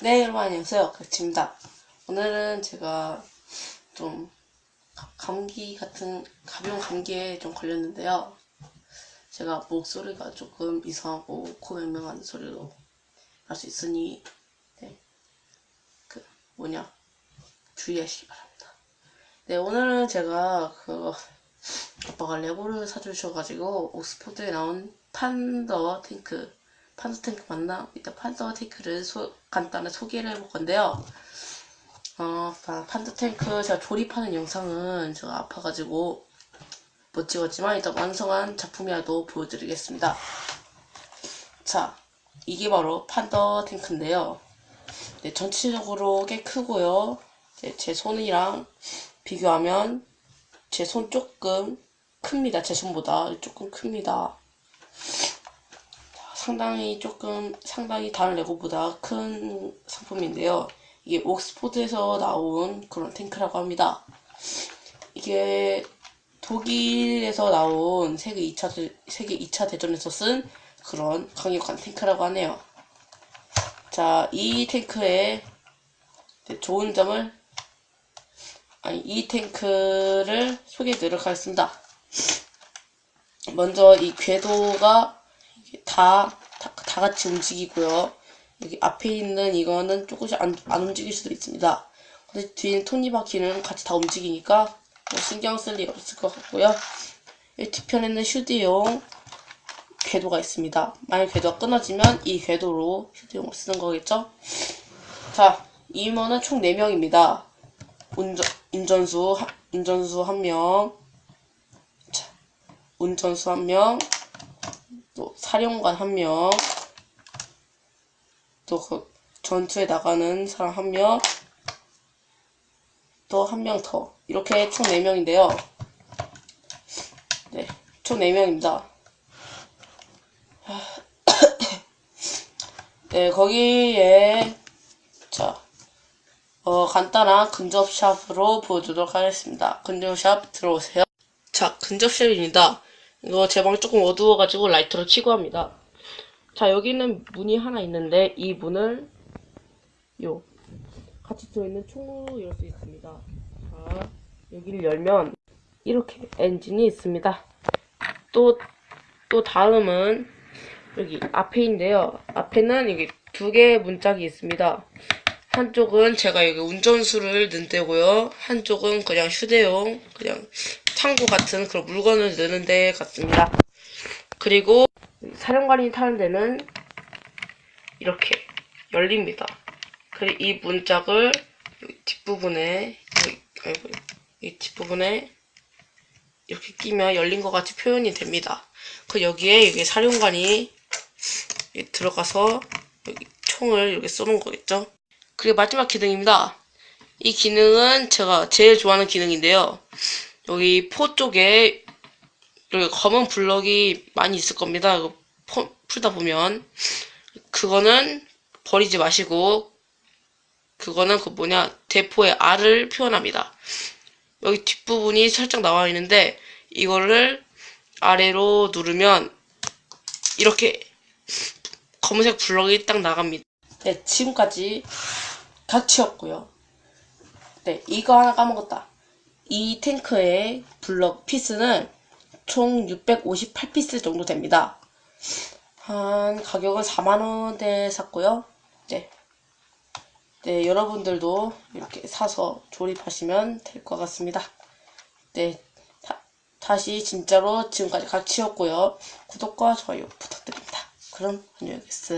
네, 여러분 안녕하세요. 각치입니다. 오늘은 제가 좀 가- 감기 같은 가벼운 감기에 좀 걸렸는데요. 제가 목소리가 조금 이상하고 코 맹맹한 소리로 할 수 있으니 네, 그 뭐냐 주의하시기 바랍니다. 네, 오늘은 제가 그 아빠가 레고를 사주셔가지고 옥스포드에 나온 판더 탱크 판더 탱크 맞나? 일단 판더 탱크를 소- 간단히 소개를 해볼 건데요. 어, 파- 판더 탱크 제가 조립하는 영상은 제가 아파가지고 못 찍었지만 일단 완성한 작품이라도 보여드리겠습니다. 자, 이게 바로 판더 탱크인데요. 네, 전체적으로 꽤 크고요. 네, 제 손이랑 비교하면 제 손 조금 큽니다. 제 손보다 조금 큽니다. 상당히 조금 상당히 다른 레고보다 큰 상품인데요. 이게 옥스포드에서 나온 그런 탱크라고 합니다. 이게 독일에서 나온 세계 2차 대, 세계 2차 대전에서 쓴 그런 강력한 탱크라고 하네요. 자, 이 탱크의 네, 좋은 점을 아니 이 탱크를 소개해 드리도록 하겠습니다. 먼저 이 궤도가 다, 다, 다 같이 움직이고요. 여기 앞에 있는 이거는 조금씩 안, 안 움직일 수도 있습니다. 근데 뒤에 톱니바퀴는 같이 다 움직이니까 뭐 신경 쓸 일 없을 것 같고요. 이 뒤편에는 휴대용 궤도가 있습니다. 만약 궤도가 끊어지면 이 궤도로 휴대용을 쓰는 거겠죠? 자, 임원은 총 4명입니다. 운전, 운전수, 한- 운전수 1명, 자, 운전수 1명, 또 사령관 한 명, 또그 전투에 나가는 사람 한 명, 또 한 명 더. 이렇게 총 4명인데요. 네, 총 4명입니다. 네, 거기에, 자, 어, 간단한 근접샵으로 보여주도록 하겠습니다. 근접샵 들어오세요. 자, 근접샵입니다. 이거 제 방 조금 어두워가지고 라이터로 켜고 합니다. 자, 여기는 문이 하나 있는데, 이 문을, 요, 같이 들어있는 총으로 열 수 있습니다. 자, 여기를 열면, 이렇게 엔진이 있습니다. 또, 또 다음은, 여기 앞에 인데요. 앞에는 여기 두 개의 문짝이 있습니다. 한쪽은 제가 여기 운전수를 넣는 데고요. 한쪽은 그냥 휴대용, 그냥 창고 같은 그런 물건을 넣는 데 같습니다. 그리고 사령관이 타는 데는 이렇게 열립니다. 그리고 이 문짝을 뒷부분에, 아이고, 이 뒷부분에 이렇게 끼면 열린 것 같이 표현이 됩니다. 그 여기에 여기 사령관이 들어가서 총을 이렇게 쏘는 거겠죠. 그리고 마지막 기능입니다. 이 기능은 제가 제일 좋아하는 기능인데요. 여기 포 쪽에 여기 검은 블럭이 많이 있을 겁니다. 포- 풀다 보면 그거는 버리지 마시고 그거는 그 뭐냐 대포의 R을 표현합니다. 여기 뒷부분이 살짝 나와 있는데 이거를 아래로 누르면 이렇게 검은색 블럭이 딱 나갑니다. 네, 지금까지 각 치웠고요. 네, 이거 하나 까먹었다. 이 탱크의 블럭 피스는 총 658피스 정도 됩니다. 한 가격은 4만원대 샀고요. 네. 네, 여러분들도 이렇게 사서 조립하시면 될 것 같습니다. 네. 다, 다시 진짜로 지금까지 각 치웠고요. 구독과 좋아요 부탁드립니다. 그럼 안녕히 계세요.